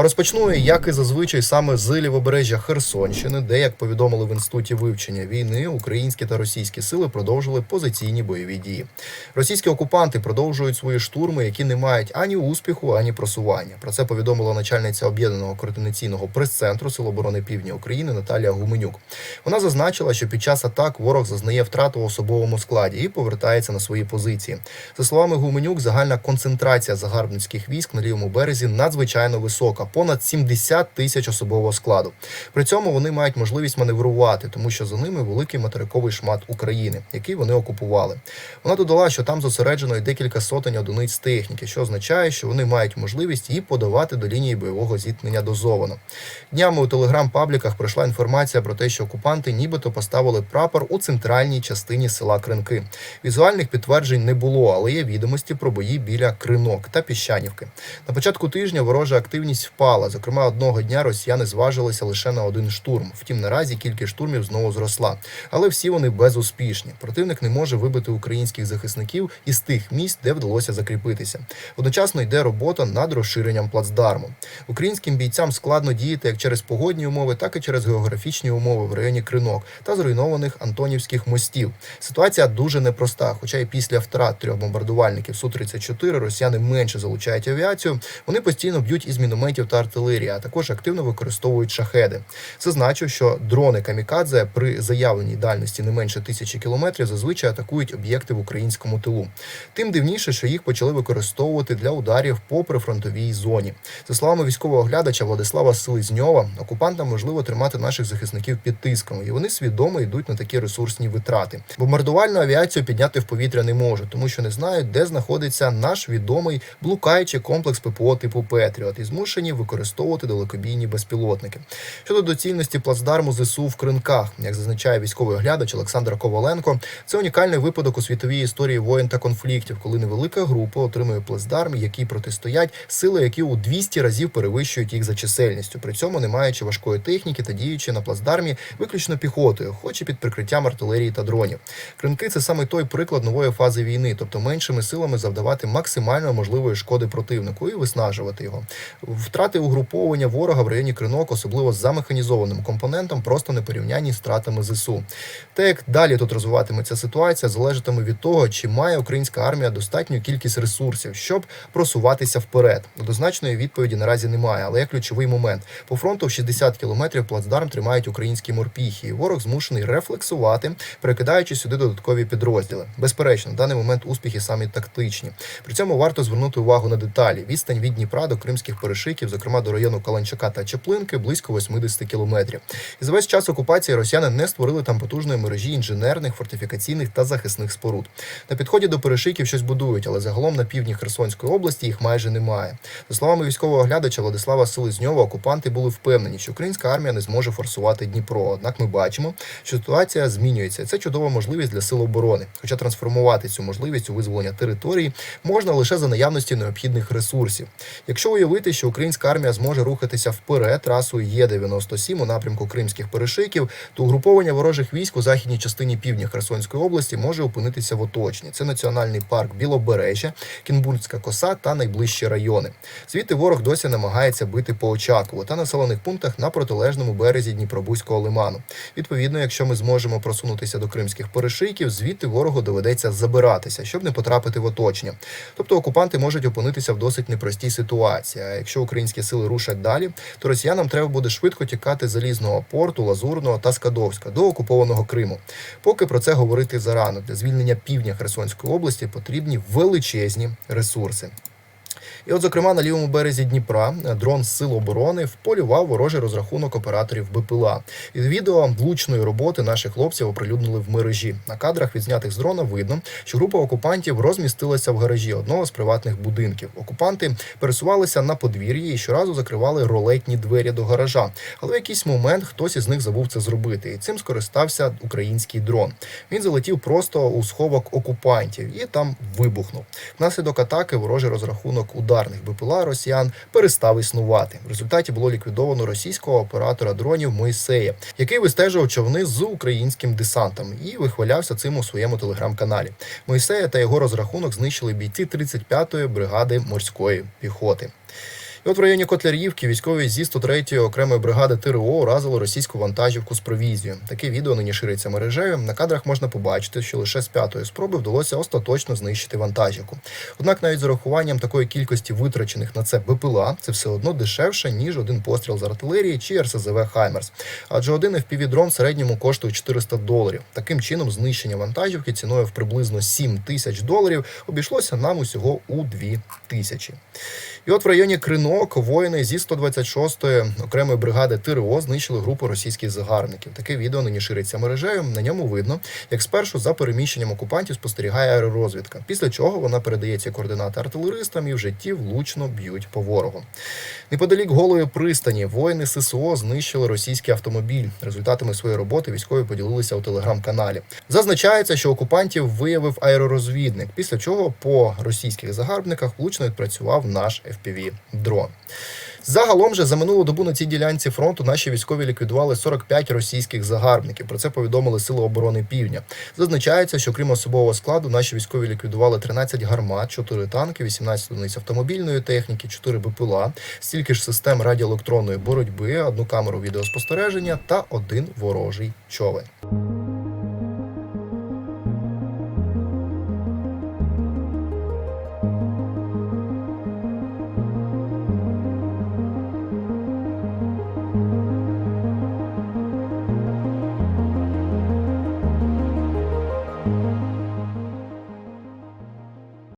Розпочну як і зазвичай саме з лівобережжя Херсонщини, де, як повідомили в інституті вивчення війни, українські та російські сили продовжили позиційні бойові дії. Російські окупанти продовжують свої штурми, які не мають ані успіху, ані просування. Про це повідомила начальниця об'єднаного координаційного прес-центру Сил оборони Півдня України Наталія Гуменюк. Вона зазначила, що під час атак ворог зазнає втрату в особовому складі і повертається на свої позиції. За словами Гуменюк, загальна концентрація загарбницьких військ на лівому березі надзвичайно висока понад 70 тисяч особового складу. При цьому вони мають можливість маневрувати, тому що за ними великий материковий шмат України, який вони окупували. Вона додала, що там зосереджено й декілька сотень одиниць техніки, що означає, що вони мають можливість її подавати до лінії бойового зіткнення дозовано. Днями у телеграм-пабліках пройшла інформація про те, що окупанти нібито поставили прапор у центральній частині села Кринки. Візуальних підтверджень не було, але є відомості про бої біля Кринок та Піщанівки. На початку тижня ворожа активність впала. Зокрема, одного дня росіяни зважилися лише на один штурм. Втім, наразі кількість штурмів знову зросла. Але всі вони безуспішні. Противник не може вибити українських захисників із тих місць, де вдалося закріпитися. Одночасно йде робота над розширенням плацдарму. Українським бійцям складно діяти як через погодні умови, так і через географічні умови в районі Кринок та зруйнованих Антонівських мостів. Ситуація дуже непроста. Хоча і після втрат трьох бомбардувальників Су-34 росіяни менше залучають авіацію. Вони постійно б'ють із мінометів та артилерії, а також активно використовують шахеди. Зазначу, що дрони камікадзе при заявленій дальності не менше тисячі кілометрів зазвичай атакують об'єкти в українському тилу. Тим дивніше, що їх почали використовувати для ударів по прифронтовій зоні. За словами військового оглядача Владислава Селезньова, окупантам можливо тримати наших захисників під тиском, і вони свідомо йдуть на такі ресурсні витрати. Бомбардувальну авіацію підняти в повітря не можуть, тому що не знають, де знаходиться наш відомий блукаючий комплекс ППО типу Петріот і змушені використовувати далекобійні безпілотники. Щодо доцільності плацдарму ЗСУ в кринках, як зазначає військовий оглядач Олександр Коваленко, це унікальний випадок у світовій історії воєн та конфліктів, коли невелика група отримує плацдарм, який протистоять сили, які у 200 разів перевищують їх за чисельністю, при цьому не маючи важкої техніки та діючи на плацдармі виключно піхотою, хоч і під прикриттям артилерії та дронів. Кринки це саме той приклад нової фази війни, тобто меншими силами завдавати максимально можливої шкоди противнику і виснажувати його. Втрати угруповання ворога в районі кринок, особливо за механізованим компонентом, просто не порівнянні з втратами ЗСУ. Те, як далі тут розвиватиметься ситуація, залежатиме від того, чи має українська армія достатню кількість ресурсів, щоб просуватися вперед. Однозначної відповіді наразі немає, але є ключовий момент. По фронту в 60 кілометрів плацдарм тримають українські морпіхи, і ворог змушений рефлексувати, перекидаючи сюди додаткові підрозділи. Безперечно, в даний момент успіхи самі тактичні. При цьому варто звернути увагу на деталі. Відстань від Дніпра до кримських перешиків, зокрема до району Каланчака та Чеплинки, близько 80 кілометрів. І за весь час окупації росіяни не створили там потужної мережі інженерних, фортифікаційних та захисних споруд. На підході до перешиків щось будують, але загалом на півдні Херсонської області їх майже немає. За словами військового оглядача Владислава Селезньова, окупанти були впевнені, що українська армія не зможе форсувати Дніпро. Однак ми бачимо, що ситуація змінюється. Це чудова можливість для сил оборони. Хоча трансформувати цю можливість у визволення території можна лише за наявності необхідних ресурсів. Якщо уявити, що українська армія зможе рухатися вперед трасою Є-97 у напрямку кримських перешиків, то угруповання ворожих військ у західній частині півдня Херсонської області може опинитися в оточенні. Це національний парк Білобережжя, Кінбурзька коса та найближчі райони. Звідти ворог досі намагається бити по Очакову та населених пунктах на протилежному березі Дніпробузького лиману. Відповідно, якщо ми зможемо просунутися до кримських перешийків, звідти ворогу доведеться забиратися, щоб не потрапити в оточення. Тобто окупанти можуть опинитися в досить непростій ситуації. А якщо українські сили рушать далі, то росіянам треба буде швидко тікати з залізного порту, Лазурного та Скадовська до окупованого Криму. Поки про це говорити зарано для звільнення півдня Херсонської області потрібні величезні ресурси. І от, зокрема, на лівому березі Дніпра дрон сил оборони вполював ворожий розрахунок операторів БПЛА. І відео влучної роботи наших хлопців оприлюднили в мережі. На кадрах, відзнятих з дрона, видно, що група окупантів розмістилася в гаражі одного з приватних будинків. Окупанти пересувалися на подвір'ї і щоразу закривали ролетні двері до гаража. Але в якийсь момент хтось із них забув це зробити, і цим скористався український дрон. Він залетів просто у сховок окупантів і там вибухнув. Внаслідок атаки ворожий розрахунок ударних БПЛА росіян перестав існувати. В результаті було ліквідовано російського оператора дронів Мойсея, який вистежував човни з українським десантом і вихвалявся цим у своєму телеграм-каналі. Мойсея та його розрахунок знищили бійці 35-ї бригади морської піхоти. І от в районі Котлярівки військові зі 103-ї окремої бригади ТРО уразили російську вантажівку з провізією. Таке відео нині шириться мережею. На кадрах можна побачити, що лише з п'ятої спроби вдалося остаточно знищити вантажівку. Однак, навіть з урахуванням такої кількості витрачених на це БПЛА, це все одно дешевше ніж один постріл з артилерії чи РСЗВ Хаймерс. Адже один FPV-дрон в середньому коштує 400 доларів. Таким чином, знищення вантажівки ціною в приблизно 7 тисяч доларів обійшлося нам усього у 2 тисячі. І от в районі Кринок воїни зі 126-ї окремої бригади ТРО знищили групу російських загарбників. Таке відео нині шириться мережею. На ньому видно, як спершу за переміщенням окупантів спостерігає аеророзвідка. Після чого вона передає ці координати артилеристам і в житті влучно б'ють по ворогу. Неподалік голої пристані воїни ССО знищили російський автомобіль. Результатами своєї роботи військові поділилися у телеграм-каналі. Зазначається, що окупантів виявив аеророзвідник, після чого по російських загарбниках влучно відпрацював наш fpv дрон. Загалом же за минулу добу на цій ділянці фронту наші військові ліквідували 45 російських загарбників. Про це повідомили Сили оборони Півдня. Зазначається, що крім особового складу, наші військові ліквідували 13 гармат, 4 танки, 18 одиниць автомобільної техніки, 4 БПЛА, стільки ж систем радіоелектронної боротьби, одну камеру відеоспостереження та один ворожий човен.